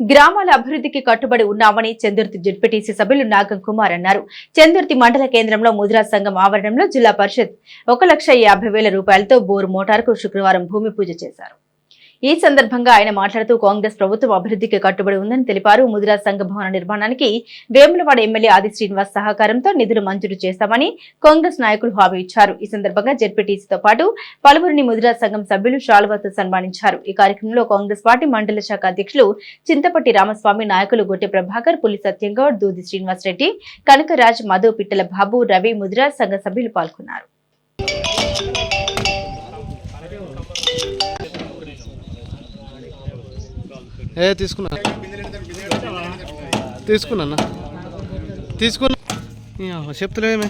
గ్రామాల అభివృద్ధికి కట్టుబడి ఉన్నామని చందుర్తి జడ్పీటీసీ సభ్యులు నాగం కుమార్ అన్నారు. చందుర్తి మండల కేంద్రంలో ముద్రా సంఘం ఆవరణంలో జిల్లా పరిషత్ ఒక లక్ష యాభై వేల రూపాయలతో బోరు మోటార్కు శుక్రవారం భూమి పూజ చేశారు. ఈ సందర్భంగా ఆయన మాట్లాడుతూ కాంగ్రెస్ ప్రభుత్వం అభివృద్ధికి కట్టుబడి ఉందని తెలిపారు. ముదిరా సంఘ భవన నిర్మాణానికి వేములవాడ ఎమ్మెల్యే ఆది శ్రీనివాస్ సహకారంతో నిధులు మంజూరు చేస్తామని కాంగ్రెస్ నాయకులు హామీ ఇచ్చారు. ఈ సందర్భంగా జెడ్పీటీసీతో పాటు పలువురిని ముదిరా సంఘం సభ్యులు శాలువాతో సన్మానించారు. ఈ కార్యక్రమంలో కాంగ్రెస్ పార్టీ మండల శాఖ అధ్యక్షులు చింతపట్టి రామస్వామి నాయకులు గొట్టె ప్రభాకర్ పులి సత్యంగౌడ్ దూది శ్రీనివాస్ రెడ్డి కనకరాజ్ మధు పిట్టల బాబు రవి ముదిరా సంఘ సభ్యులు పాల్గొన్నారు. ఏ తీసుకున్నా. తీసుకున్నా తీసుకున్నా. చెప్తలేమే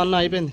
అన్న అయిపోయింది.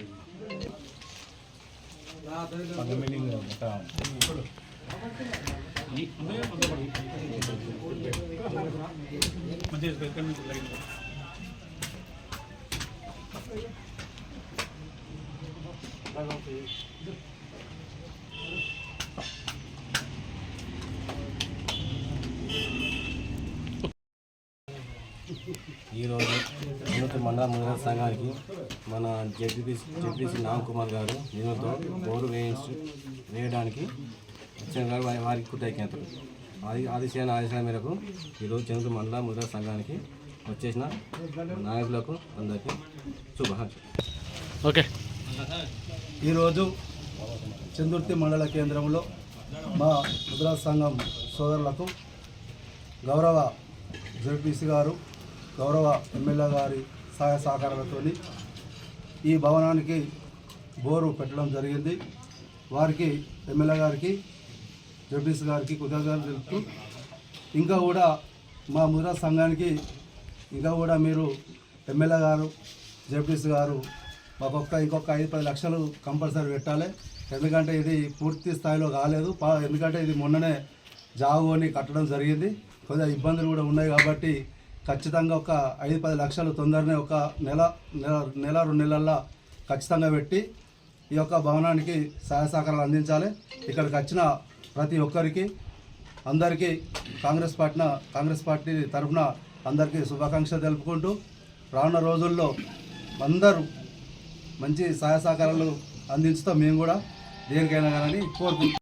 ఆ. అదే ఈరోజు వినూత్న మండల మహిళా సంఘానికి మన జడ్పీసీ జడ్పీసీ నామ్ కుమార్ గారు నిన్నతో బోరు వేయించి వేయడానికి వచ్చిన గారు వారి- వారికి కృతజ్ఞతలు. ఆది ఆదిశయన ఆదేశాల మేరకు ఈరోజు చంద్ర మండల మహిళా సంఘానికి వచ్చేసిన నాయకులకు అందరికీ శుభాకాంక్షలు. ఓకే. ఈరోజు చందుర్తి మండల కేంద్రంలో మా ముద్రా సంఘం సోదరులకు గౌరవ జడ్పీసీ గారు గౌరవ ఎమ్మెల్యే గారి సహాయ సహకారాలతో ఈ భవనానికి బోరు పెట్టడం జరిగింది. వారికి ఎమ్మెల్యే గారికి జడ్పీసీ గారికి కృతజ్ఞతలు తెలుపుతూ ఇంకా కూడా మా ముద్రా సంఘానికి ఇంకా కూడా మీరు ఎమ్మెల్యే గారు జడ్పీసీ గారు మాకొక్క ఇంకొక ఐదు పది లక్షలు కంపల్సరీ పెట్టాలి. ఎందుకంటే ఇది పూర్తి స్థాయిలో కాలేదు. పా- ఎందుకంటే ఇది మొన్ననే జాగోని కట్టడం జరిగింది. కొద్దిగా ఇబ్బందులు కూడా ఉన్నాయి కాబట్టి ఖచ్చితంగా ఒక ఐదు పది లక్షలు తొందరనే ఒక నెల నెల నెల రెండు నెలల్లో ఖచ్చితంగా పెట్టి ఈ యొక్క భవనానికి సహాయ సహకారాలు అందించాలి. ఇక్కడికి వచ్చిన ప్రతి ఒక్కరికి అందరికీ కాంగ్రెస్ పార్టీన కాంగ్రెస్ పార్టీ తరఫున అందరికీ శుభాకాంక్షలు తెలుపుకుంటూ రానున్న రోజుల్లో అందరూ మంచి సహాయ సహకారాలు అందించుతాం మేము కూడా. దేనికైనా కానీ కోరుకుంటున్నాం.